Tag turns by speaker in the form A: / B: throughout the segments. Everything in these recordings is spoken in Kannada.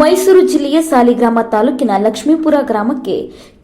A: ಮೈಸೂರು ಜಿಲ್ಲೆಯ ಸಾಲಿಗ್ರಾಮ ತಾಲೂಕಿನ ಲಕ್ಷ್ಮೀಪುರ ಗ್ರಾಮಕ್ಕೆ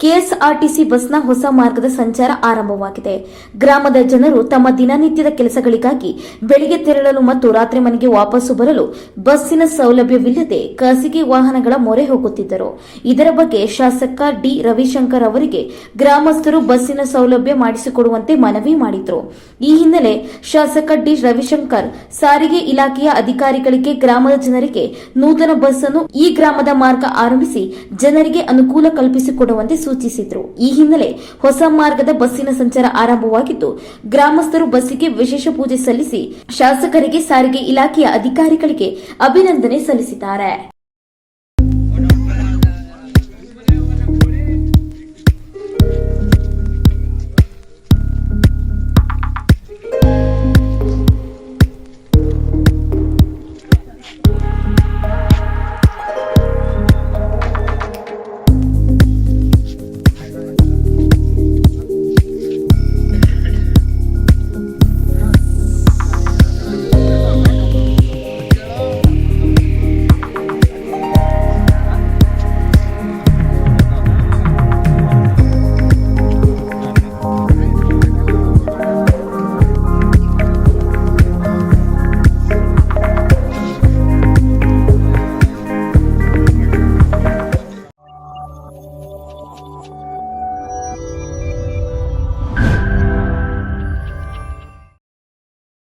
A: ಕೆಎಸ್ಆರ್ಟಿಸಿ ಬಸ್ನ ಹೊಸ ಮಾರ್ಗದ ಸಂಚಾರ ಆರಂಭವಾಗಿದೆ. ಗ್ರಾಮದ ಜನರು ತಮ್ಮ ದಿನನಿತ್ಯದ ಕೆಲಸಗಳಿಗಾಗಿ ಬೆಳಿಗ್ಗೆ ತೆರಳಲು ಮತ್ತು ರಾತ್ರಿ ಮನೆಗೆ ವಾಪಸ್ಸು ಬರಲು ಬಸ್ಸಿನ ಸೌಲಭ್ಯವಿಲ್ಲದೆ ಖಾಸಗಿ ವಾಹನಗಳ ಮೊರೆ ಹೋಗುತ್ತಿದ್ದರು. ಇದರ ಬಗ್ಗೆ ಶಾಸಕ ಡಿ. ರವಿಶಂಕರ್ ಅವರಿಗೆ ಗ್ರಾಮಸ್ಥರು ಬಸ್ಸಿನ ಸೌಲಭ್ಯ ಮಾಡಿಸಿಕೊಡುವಂತೆ ಮನವಿ ಮಾಡಿದರು. ಈ ಹಿನ್ನೆಲೆ ಶಾಸಕ ಡಿ. ರವಿಶಂಕರ್ ಸಾರಿಗೆ ಇಲಾಖೆಯ ಅಧಿಕಾರಿಗಳಿಗೆ ಗ್ರಾಮದ ಜನರಿಗೆ ನೂತನ ಬಸ್ ಈ ಗ್ರಾಮದ ಮಾರ್ಗ ಆರಂಭಿಸಿ ಜನರಿಗೆ ಅನುಕೂಲ ಕಲ್ಪಿಸಿಕೊಡುವಂತೆ ಸೂಚಿಸಿದರು. ಈ ಹಿನ್ನೆಲೆ ಹೊಸ ಮಾರ್ಗದ ಬಸ್ಸಿನ ಸಂಚಾರ ಆರಂಭವಾಗಿದ್ದು, ಗ್ರಾಮಸ್ಥರು ಬಸ್ಸಿಗೆ ವಿಶೇಷ ಪೂಜೆ ಸಲ್ಲಿಸಿ, ಶಾಸಕರಿಗೆ ಸಾರಿಗೆ ಇಲಾಖೆಯ ಅಧಿಕಾರಿಗಳಿಗೆ ಅಭಿನಂದನೆ ಸಲ್ಲಿಸಿದ್ದಾರೆ.